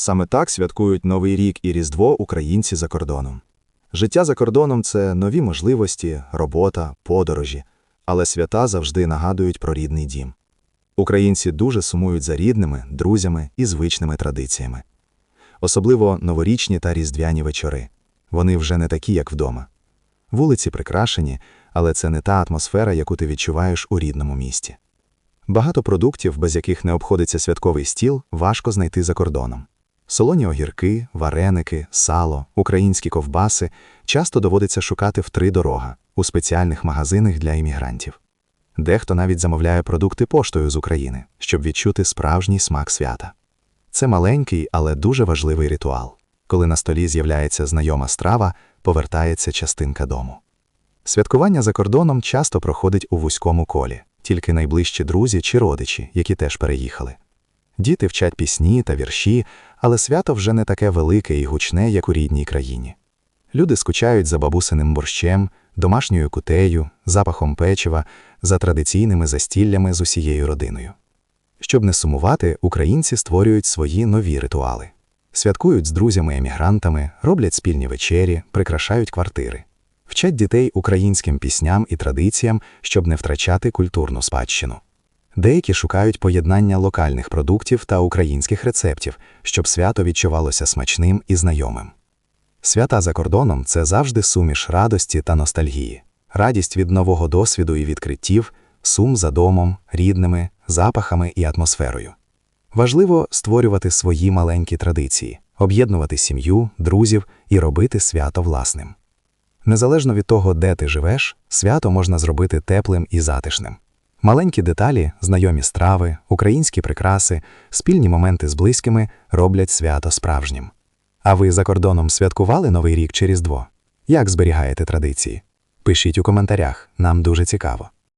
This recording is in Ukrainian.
Саме так святкують Новий рік і Різдво українці за кордоном. Життя за кордоном це нові можливості, робота, подорожі, але свята завжди нагадують про рідний дім. Українці дуже сумують за рідними, друзями і звичними традиціями. Особливо новорічні та різдвяні вечори. Вони вже не такі, як вдома. Вулиці прикрашені, але це не та атмосфера, яку ти відчуваєш у рідному місті. Багато продуктів, без яких не обходиться святковий стіл, важко знайти за кордоном. Солоні огірки, вареники, сало, українські ковбаси часто доводиться шукати в три дорога у спеціальних магазинах для іммігрантів. Дехто навіть замовляє продукти поштою з України, щоб відчути справжній смак свята. Це маленький, але дуже важливий ритуал. Коли на столі з'являється знайома страва, повертається частинка дому. Святкування за кордоном часто проходить у вузькому колі, тільки найближчі друзі чи родичі, які теж переїхали. Діти вчать пісні та вірші, але свято вже не таке велике і гучне, як у рідній країні. Люди скучають за бабусиним борщем, домашньою кутею, запахом печива, за традиційними застіллями з усією родиною. Щоб не сумувати, українці створюють свої нові ритуали. Святкують з друзями-емігрантами, роблять спільні вечері, прикрашають квартири. Вчать дітей українським пісням і традиціям, щоб не втрачати культурну спадщину. Деякі шукають поєднання локальних продуктів та українських рецептів, щоб свято відчувалося смачним і знайомим. Свята за кордоном це завжди суміш радості та ностальгії, радість від нового досвіду і відкриттів, сум за домом, рідними, запахами і атмосферою. Важливо створювати свої маленькі традиції, об'єднувати сім'ю, друзів і робити свято власним. Незалежно від того, де ти живеш, свято можна зробити теплим і затишним. Маленькі деталі, знайомі страви, українські прикраси, спільні моменти з близькими роблять свято справжнім. А ви за кордоном святкували Новий рік чи Різдво? Як зберігаєте традиції? Пишіть у коментарях, нам дуже цікаво.